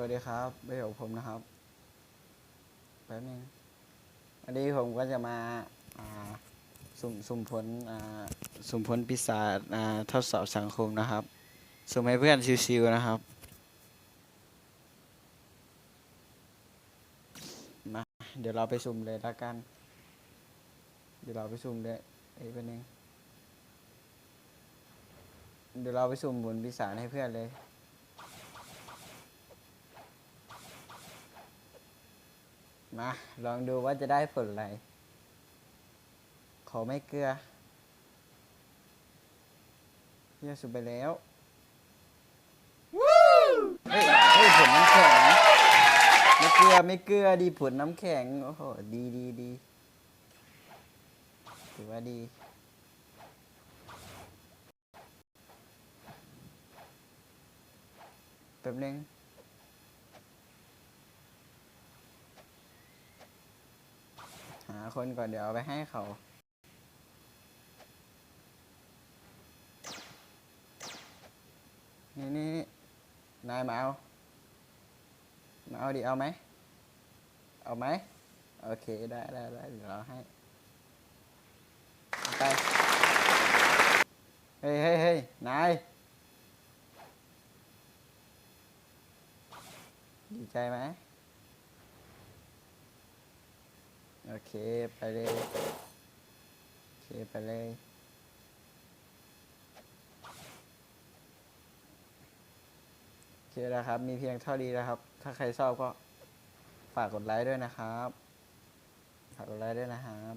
วัสดีครับเบลผมนะครับ แป๊บนึงวันนี้ผมก็จะมาอ่าสุ่มสุ่มผลอ่าสุ่มผลปีศาจอ่าทดสอบสังคมนะครับ สุ่มให้เพื่อนชิวๆนะครับ มา เดี๋ยวเราไปสุ่มเลยละกัน เดี๋ยวเราไปสุ่มเลยไอ้แป๊บนึงเดี๋ยวเราไปสุ่มผลปีศาจให้เพื่อนเลย มา ลองดูว่าจะได้ผลอะไร ขอไม่เกลือเฮียสุดไปแล้วเฮ้ยเฮ้ยผลน้ำแข็ง ไม่เกลือไม่เกลือดีผลน้ำแข็ง โอ้โห ดีดีดีถือว่าดีแป๊บนึง หา คนก่อนเดี๋ยวเอาไปให้เขา นี่นี่นายมาเอา มาเอาดิเอาไหม เอาไหม โอเคได้ได้ได้เดี๋ยวเราให้ ไป เฮ้ยเฮ้ยเฮ้ยนาย ดีใจไหม โอเค ไปเลย โอเค ไปเลย โอเคแล้วครับ มีเพียงเท่านี้นะครับ ถ้าใครชอบก็ฝากกดไลค์ด้วยนะครับ ฝากกดไลค์ด้วยนะครับ